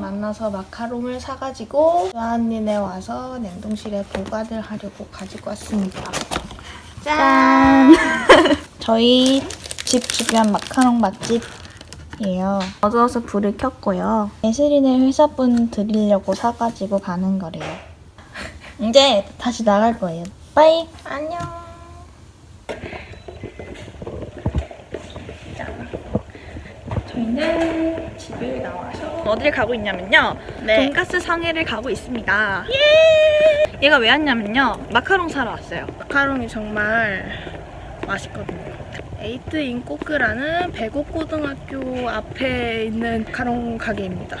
많아서 마카롱을 사가지고 요한린에 와서 냉동실에 보관을 하려고 가지고 왔습니다. 짠! 저희 집 주변 마카롱 맛집이에요. 어두워서 불을 켰고요. 예슬이네 회사분 드리려고 사가지고 가는 거래요. 이제 다시 나갈 거예요. 빠이! 안녕! 저희는 집을 나와서 어디를 가고 있냐면요. 네. 돈가스 상해를 가고 있습니다. 예! 얘가 왜 왔냐면요. 마카롱 사러 왔어요. 마카롱이 정말 맛있거든요. 에이트 인꼬크라는 백옥고등학교 앞에 있는 마카롱 가게입니다.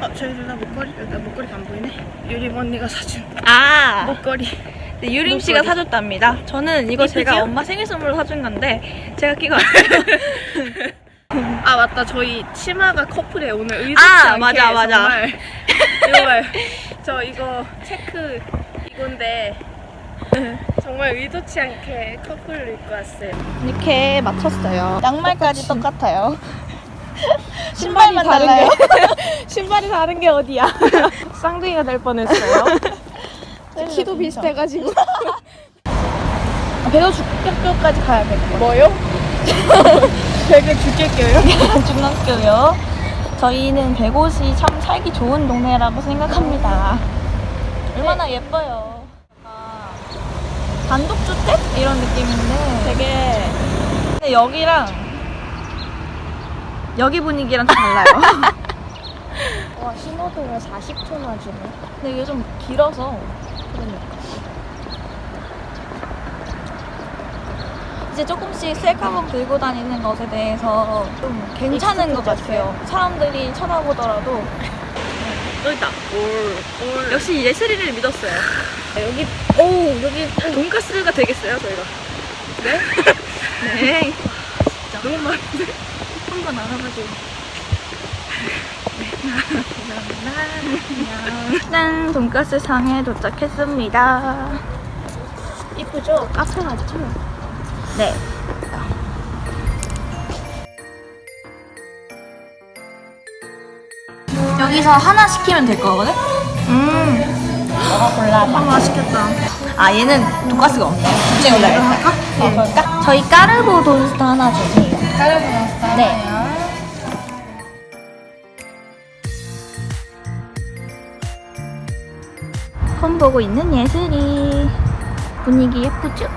어, 저희들 다 목걸이, 나 목걸이가 안 보이네. 유림 언니가 사준 아! 목걸이. 네, 유림 씨가 목걸이. 사줬답니다. 저는 이거 이쁘죠? 제가 엄마 생일 선물로 사준 건데 제가 끼고 왔어요. 아 맞다, 저희 치마가 커플이에요. 오늘 의도치 아, 않게 맞아, 맞아. 정말 봐요. 저 이거 체크 이건데 정말 의도치 않게 커플을 입고 왔어요. 이렇게 맞췄어요. 양말까지 똑같아요. 신발만 달라요. 신발이 다른 게 어디야? 쌍둥이가 될 뻔했어요. 키도 비슷해가지고. 배우 중학교까지 가야 될 거예요. 뭐요? 되게 죽겠겨요? 중학교요. 저희는 백옷이 참 살기 좋은 동네라고 생각합니다. 얼마나 예뻐요. 아, 단독주택? 이런 느낌인데 되게 근데 여기랑 여기 분위기랑 좀 달라요. 와 신호등을 40초나 주네. 근데 이게 좀 길어서 그러니까. 이제 조금씩 셀카봉 들고 다니는 것에 대해서 좀 괜찮은 것 같아요. 사람들이 쳐다보더라도 여기 있다. 올, 올. 역시 예슬이를 믿었어요. 여기, 오, 여기 돈가스가 되겠어요, 저희가. 네? 네. 너무 많은데? 한 번 알아봐줘. 네, 짠! 돈가스 상에 도착했습니다. 이쁘죠? 카페 맞죠? 네. 여기서 하나 시키면 될 거거든? 음. 너가 골라. 아, 맛있겠다. 아, 얘는 돈가스가 없네. 둘째 골라야겠다. 네. 그럴까? 저희 까르보 돈스타 하나 주세요. 까르보 나스타. 네. 폰 보고 있는 예슬이. 분위기 예쁘죠?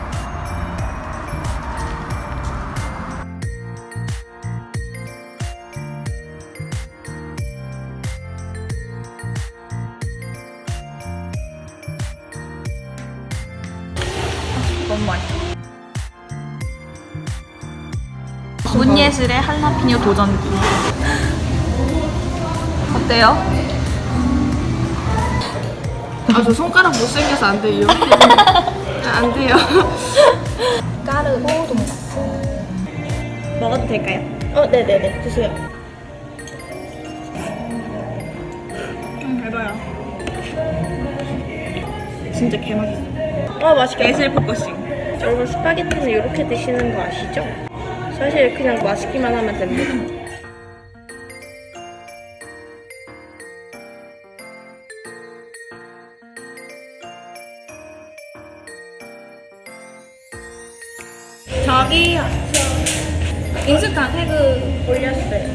문예슬의 할라피뇨 도전기. 어때요? 아, 저 손가락 못생겨서 안 돼요. 안 돼요. 까르보 돈가스. 먹어도 될까요? 어, 네네네. 드세요. 음, 해봐요. 진짜 개맛있어. 아, 맛있겠다. 예슬 포커싱. 여러분, 스파게티는 이렇게 드시는 거 아시죠? 사실 그냥 맛있기만 하면 됩니다. 저기 인스타 태그 올렸어요.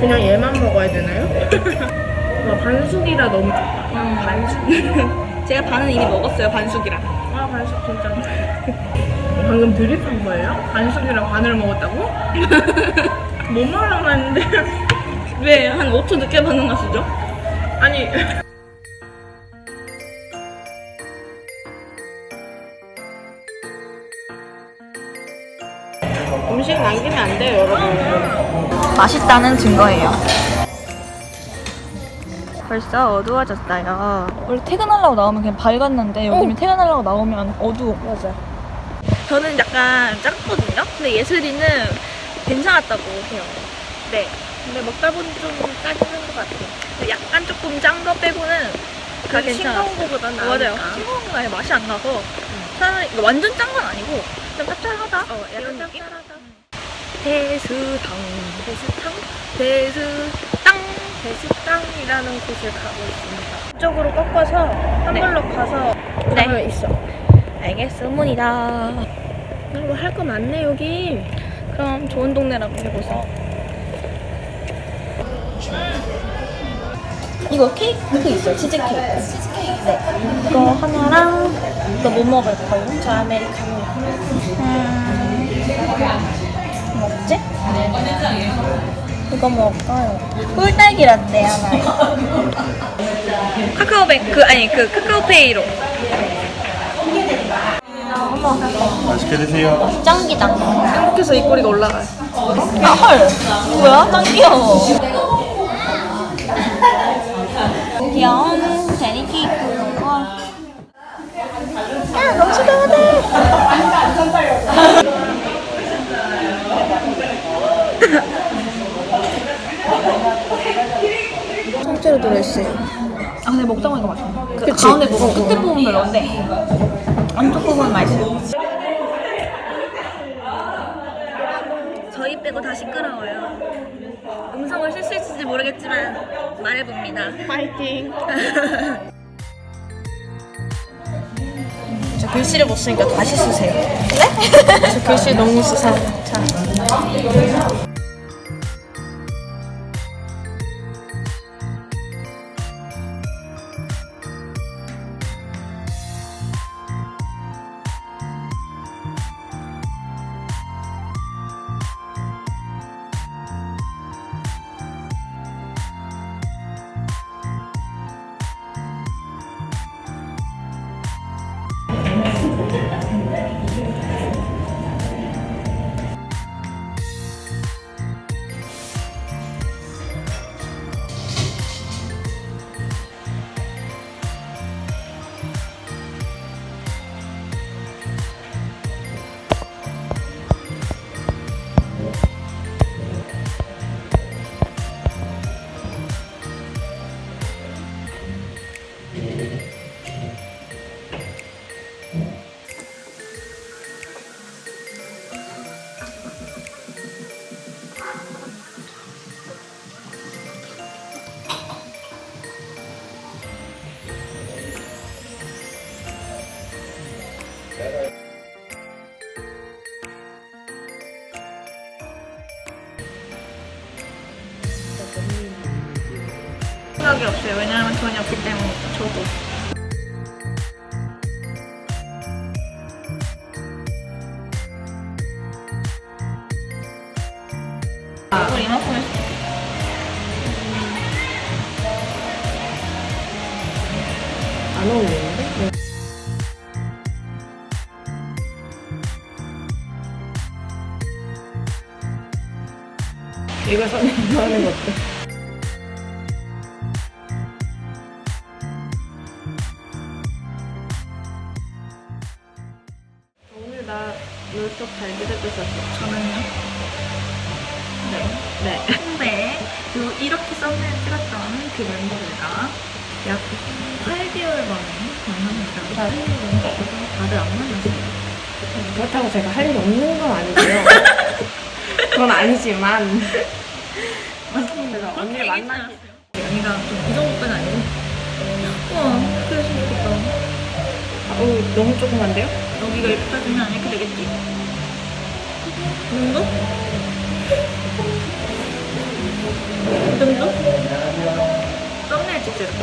그냥 얘만 먹어야 되나요? 와, 반숙이라 너무 좋다. 반숙. 제가 반은 이미 먹었어요, 반숙이랑. 아, 반숙 진짜. 방금 드립한 거예요? 반숙이랑 반을 먹었다고? 못 말하는데. 왜? 한 5초 늦게 반응하시죠? 아니. 음식 남기면 안 돼요, 여러분. 맛있다는 증거예요. 벌써 어두워졌어요. 원래 퇴근하려고 나오면 그냥 밝았는데 여기는 퇴근하려고 나오면 어두워. 맞아. 저는 약간 작거든요. 근데 예슬이는 괜찮았다고 해요. 네. 근데 먹다 보니 좀 짜지는 것 같아요. 근데 약간 조금 짠 거 빼고는 다 그 괜찮았어요. 싱거운 거보단 맞아요. 나으니까. 싱거운 거에 맛이 안 나서 차라리 이거 완전 짠 건 아니고 좀 짭짤하다. 어, 약간? 짭짤하다. 대수당 대수탕 대수땅 대수땅이라는 곳을 가고 있습니다. 이쪽으로 꺾어서 한 네. 블록 가서 네. 가면 있어. 알겠습니다. 뭐할거 많네 여기. 그럼 좋은 동네라고 해보세요. 이거 케이크 있어요. 치즈케이크. 치즈 케이크. 네. 이거 하나랑 이거 뭐 먹을 거예요? 저 아메리카노. 음, 뭐 먹지? 이거 먹을까요? 꿀딸기 라떼 하나. 카카오뱅 그 아니 그 카카오페이로. 어머, 맛있게 드세요. 짱기다. 행복해서 입꼬리가 올라가요. 아, 헐. 뭐야? 짱 귀여워. 귀여운 제니 케이크. 헐. 야, 너무 시원하다. 통째로 들어있어요. 아, 근데 먹다 보니까 맛있어. 그? 가운데 부분, 어, 어. 끝에 부분 별로인데, 안쪽 부분 맛있어요. 저희 빼고 다 시끄러워요. 음성을 실수했을지 모르겠지만 말해봅니다. 파이팅. 저 글씨를 못 쓰니까 다시 쓰세요. 저 글씨 너무 수상. 자. 생각이 없어요. 왜냐하면 돈이 없기 때문에 저도. 했어. 안 어울리 이거 선생님 거 어때? 오늘 나 눈썹 잘 그려줬었어. 저는요. 네. 네. 홍대 그 이렇게 썸네일 찍었던 그 멤버들과 약 8개월 만에 만납니다. 다들 안 만났어요. 그렇다고 제가 할 일이 없는 건 아니고요. 그건 아니지만. 맞습니다. 언니를 만나기. 언니가 좀이 정도까지 아니고. 우와, 그랬으면 좋겠다. 어우, 너무 조그만데요? 여기가 이렇게 따지면 이렇게 되겠지. 이 정도? 이 정도? 썸네일 찍자, 이렇게.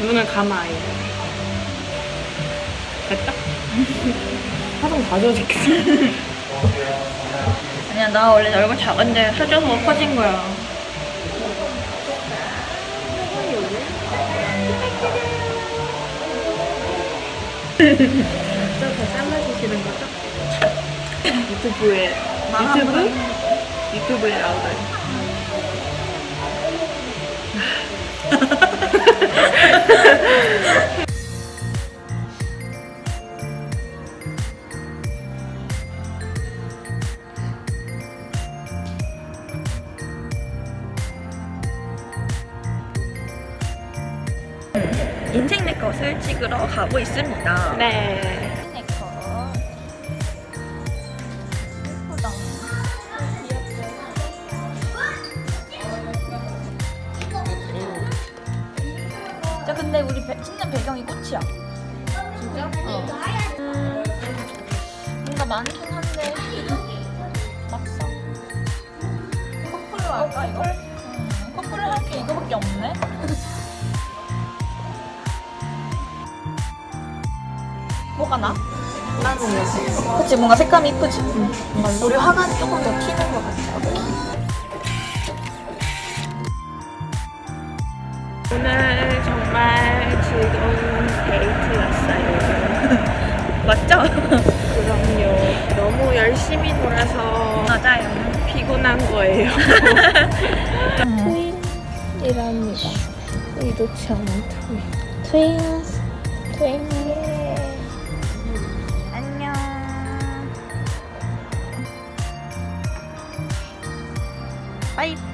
눈을 감아, 아예. 됐다? 화장 다 지워졌겠어. 아니야, 나 원래 얼굴 작은데 살쪄서 커진 거야. 진짜 다 잘라주시는 거죠? 유튜브에 유튜브? 번. 유튜브에 나오다니 것을 찍으러 가고 있습니다. 네. 자, 근데 우리 배, 찍는 배경이 꽃이야. 진짜? 어. 음, 뭔가 많긴 한데 막상 커플로 할까 이거? 음, 커플을 할 게 이거밖에 없네. 뭐가 나? 그치 뭔가 색감이 이쁘지? 뭔가 우리 화관이 조금 더 튀는 것 같아. 오늘 정말 즐거운 데이트였어요. 맞죠? 그럼요. 너무 열심히 놀아서 맞아요. 피곤한 거예요. 음. 트윈이랍니다. 의도치 않은 트윈. 트윈스. 트윈. 빠이빠이.